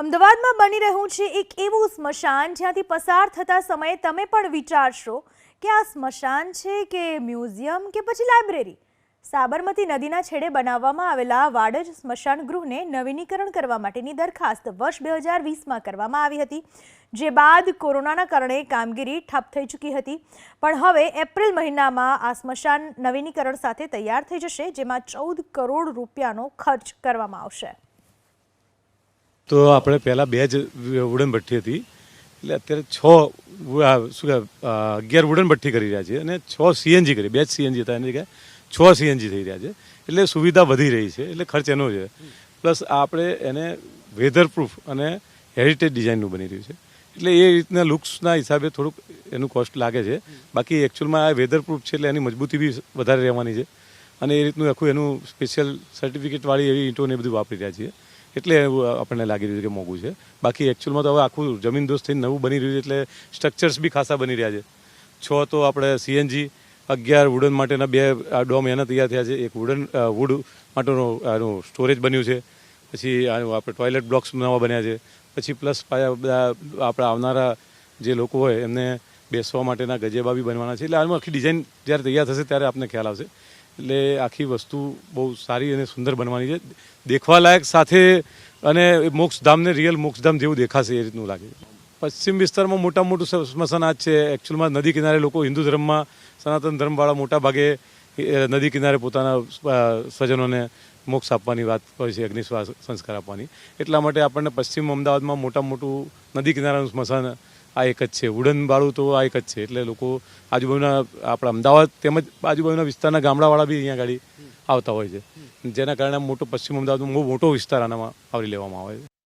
અમદાવાદમાં બની રહ્યું છે એક એવું સ્મશાન જ્યાંથી પસાર થતા સમયે તમે પણ વિચારશો કે આ સ્મશાન છે કે મ્યુઝિયમ કે પછી લાઇબ્રેરી? સાબરમતી નદીના છેડે બનાવવામાં આવેલા વાડજ સ્મશાન ગૃહને નવીનીકરણ કરવા માટેની દરખાસ્ત વર્ષ બે હજાર વીસમાં કરવામાં આવી હતી, જે બાદ કોરોનાના કારણે કામગીરી ઠપ થઈ ચૂકી હતી. પણ હવે એપ્રિલ મહિનામાં આ સ્મશાન નવીનીકરણ સાથે તૈયાર થઈ જશે, જેમાં ચૌદ કરોડ રૂપિયાનો ખર્ચ કરવામાં આવશે. તો આપણે પહેલાં બે જ વુડન ભઠ્ઠી હતી. એટલે અત્યારે છ શું કહેવાય અગિયાર વુડન ભઠ્ઠી કરી રહ્યા છે અને છ સીએનજી કરી. બે જ સીએનજી હતા, એની જગ્યાએ છ સીએનજી થઈ રહ્યા છે. એટલે સુવિધા વધી રહી છે, એટલે ખર્ચ એનો છે. પ્લસ આપણે એને વેધર પ્રૂફ અને હેરિટેજ ડિઝાઇનનું બની રહ્યું છે. એટલે એ રીતના લુક્સના હિસાબે થોડુંક એનું કોસ્ટ લાગે છે. બાકી એકચ્યુઅલમાં આ વેધર પ્રૂફ છે, એટલે એની મજબૂતી બી વધારે રહેવાની છે. અને એ રીતનું આખું એનું સ્પેશિયલ સર્ટિફિકેટવાળી એવી ઈંટોને બધું વાપરી રહ્યા છીએ. એટલે આપણને લાગી રહ્યું છે કે મોંઘું છે. બાકી એકચ્યુઅલમાં તો હવે આખું જમીન દોસ્ત થઈને નવું બની રહ્યું છે એટલે સ્ટ્રક્ચર્સ બી ખાસા બની રહ્યા છે. છ તો આપણે સીએનજી અગિયાર વુડન માટેના બે ડોમ એના તૈયાર થયા છે. એક વુડન વુડ માટેનું, આનું સ્ટોરેજ બન્યું છે. પછી આનું આપણે ટોયલેટ બ્લોક્સ નવા બન્યા છે. પછી પ્લસ બધા આપણા આવનારા જે લોકો હોય એમને બેસવા માટેના ગજેબા બી બનવાના છે. એટલે આમાં આખી ડિઝાઇન જ્યારે તૈયાર થશે ત્યારે આપને ખ્યાલ આવશે. એટલે આખી વસ્તુ બહુ સારી અને સુંદર બનવાની છે. દેખવાલાયક સાથે અને મોક્ષધામને રિયલ મોક્ષધામ જેવું દેખાશે એ રીતનું લાગે પશ્ચિમ વિસ્તારમાં મોટા મોટું સ્મશાન આજ છે. એકચ્યુઅલમાં નદી કિનારે લોકો હિન્દુ ધર્મમાં, સનાતન ધર્મવાળા મોટા ભાગે નદી કિનારે પોતાના સ્વજનોને મોક્ષ આપવાની વાત હોય છે અગ્નિશ્વાસ સંસ્કાર આપવાની. એટલા માટે આપણને પશ્ચિમ અમદાવાદમાં મોટા મોટું નદી કિનારાનું સ્મશાન આ એક જ છે. ઉડનવાળું તો આ એક જ છે. એટલે લોકો આજુબાજુના આપણા અમદાવાદ તેમજ આજુબાજુના વિસ્તારના ગામડાવાળા બી અહીંયા ગાડી આવતા હોય છે. જેના કારણે મોટો પશ્ચિમ અમદાવાદનો બહુ મોટો વિસ્તાર આનામાં આવરી લેવામાં આવે છે.